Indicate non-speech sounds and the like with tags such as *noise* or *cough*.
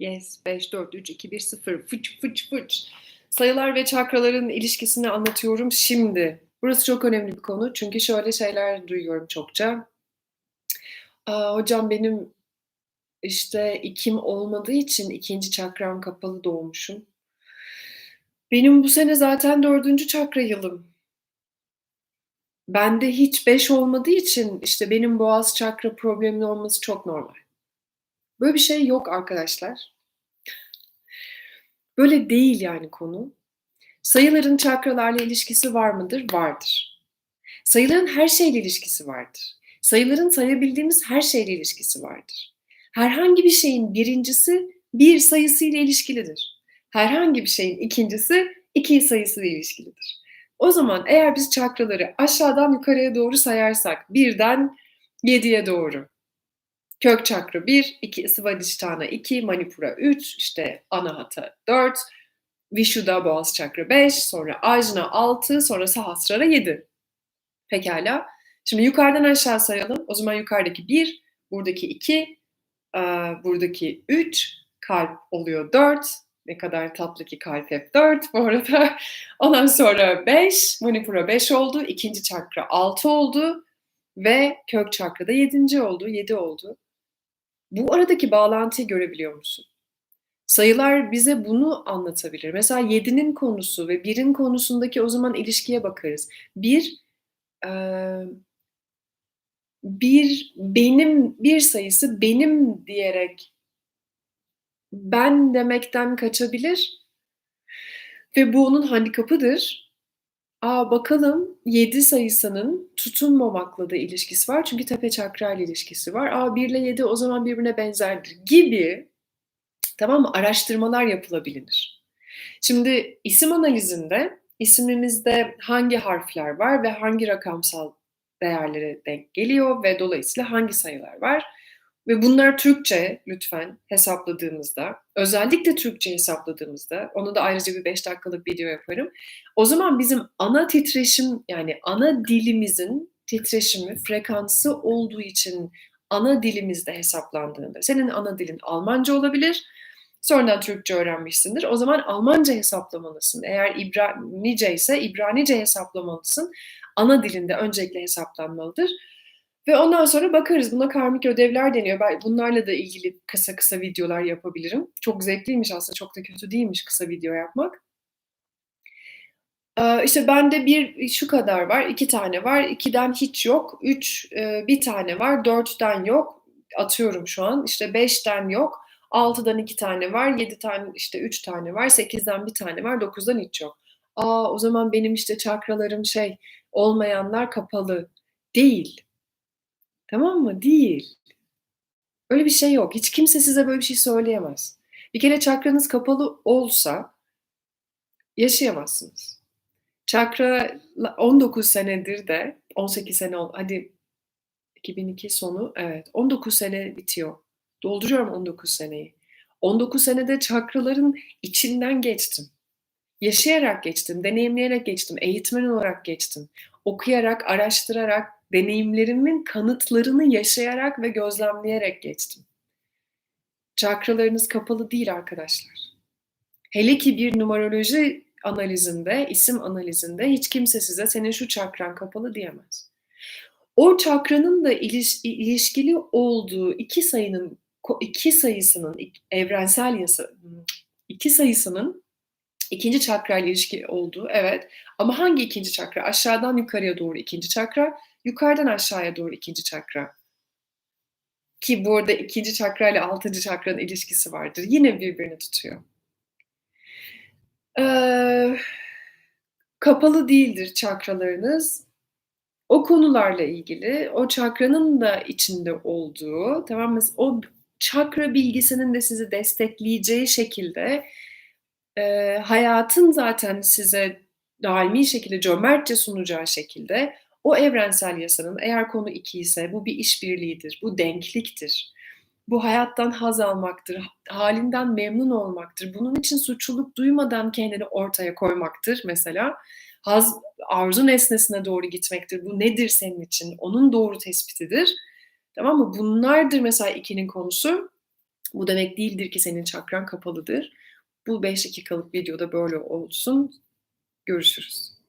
Yes, 5, 4, 3, 2, 1, 0. Fıç fıç fıç. Sayılar ve çakraların ilişkisini anlatıyorum şimdi. Burası çok önemli bir konu çünkü şöyle şeyler duyuyorum çokça. Aa, hocam benim işte ikim olmadığı için ikinci çakram kapalı doğmuşum. Benim bu sene zaten dördüncü çakra yılım. Bende hiç beş olmadığı için işte benim boğaz çakra problemli olması çok normal. Böyle bir şey yok arkadaşlar. Böyle değil yani konu. Sayıların çakralarla ilişkisi var mıdır? Vardır. Sayıların her şeyle ilişkisi vardır. Sayıların sayabildiğimiz her şeyle ilişkisi vardır. Herhangi bir şeyin birincisi bir sayısıyla ilişkilidir. Herhangi bir şeyin ikincisi iki sayısıyla ilişkilidir. O zaman eğer biz çakraları aşağıdan yukarıya doğru sayarsak birden yediye doğru Kök çakra 1, 2, Svadhisthana 2, Manipura 3, işte Anahata 4, Vishuddha boğaz çakra 5, sonra Ajna 6, sonra Sahasrara 7. Pekala. Şimdi yukarıdan aşağı sayalım. O zaman yukarıdaki 1, buradaki 2, buradaki 3, kalp oluyor 4. Ne kadar tatlı ki kalp hep 4 bu arada. *laughs* Ondan sonra 5, Manipura 5 oldu. ikinci çakra 6 oldu. Ve kök çakrada 7. oldu, 7 oldu. Bu aradaki bağlantıyı görebiliyor musun? Sayılar bize bunu anlatabilir. Mesela 7'nin konusu ve 1'in konusundaki o zaman ilişkiye bakarız. 1 e, bir benim bir sayısı benim diyerek ben demekten kaçabilir ve bu onun handikapıdır. A, bakalım 7 sayısının tutunmamakla da ilişkisi var çünkü tepe çakra ilişkisi var. A, 1 ile 7 o zaman birbirine benzerdir gibi tamam mı? Araştırmalar yapılabilir. Şimdi isim analizinde ismimizde hangi harfler var ve hangi rakamsal değerlere denk geliyor ve dolayısıyla hangi sayılar var? Ve bunlar Türkçe lütfen hesapladığımızda, özellikle Türkçe hesapladığımızda, onu da ayrıca bir 5 dakikalık video yaparım. O zaman bizim ana titreşim yani ana dilimizin titreşimi, frekansı olduğu için ana dilimizde hesaplandığında, senin ana dilin Almanca olabilir, sonradan Türkçe öğrenmişsindir. O zaman Almanca hesaplamalısın. Eğer İbranice ise İbranice hesaplamalısın. Ana dilinde öncelikle hesaplanmalıdır. Ve ondan sonra bakarız. Buna karmik ödevler deniyor. Ben bunlarla da ilgili kısa kısa videolar yapabilirim. Çok zevkliymiş aslında. Çok da kötü değilmiş kısa video yapmak. Ee, işte bende bir şu kadar var, iki tane var, ikiden hiç yok, üç e, bir tane var, dörtten yok, atıyorum şu an, işte beşten yok, altıdan iki tane var, yedi tane işte üç tane var, sekizden bir tane var, dokuzdan hiç yok. Aa o zaman benim işte çakralarım şey olmayanlar kapalı değil. Tamam mı? Değil. Öyle bir şey yok. Hiç kimse size böyle bir şey söyleyemez. Bir kere çakranız kapalı olsa yaşayamazsınız. Çakra 19 senedir de 18 sene ol hadi 2002 sonu evet 19 sene bitiyor. Dolduruyorum 19 seneyi. 19 senede çakraların içinden geçtim. Yaşayarak geçtim, deneyimleyerek geçtim, eğitmen olarak geçtim. Okuyarak, araştırarak, deneyimlerimin kanıtlarını yaşayarak ve gözlemleyerek geçtim. Çakralarınız kapalı değil arkadaşlar. Hele ki bir numaroloji analizinde, isim analizinde hiç kimse size senin şu çakran kapalı diyemez. O çakranın da iliş, ilişkili olduğu iki sayının iki sayısının evrensel yasa iki sayısının ikinci çakra ile ilişkili olduğu evet ama hangi ikinci çakra aşağıdan yukarıya doğru ikinci çakra yukarıdan aşağıya doğru ikinci çakra. Ki burada ikinci çakra ile altıncı çakranın ilişkisi vardır. Yine birbirini tutuyor. Ee, kapalı değildir çakralarınız. O konularla ilgili, o çakranın da içinde olduğu, tamam mı? O çakra bilgisinin de sizi destekleyeceği şekilde e, hayatın zaten size daimi şekilde cömertçe sunacağı şekilde o evrensel yasanın eğer konu iki ise bu bir işbirliğidir, bu denkliktir. Bu hayattan haz almaktır, halinden memnun olmaktır. Bunun için suçluluk duymadan kendini ortaya koymaktır mesela. Haz, arzu nesnesine doğru gitmektir. Bu nedir senin için? Onun doğru tespitidir. Tamam mı? Bunlardır mesela ikinin konusu. Bu demek değildir ki senin çakran kapalıdır. Bu 5 dakikalık videoda böyle olsun. Görüşürüz.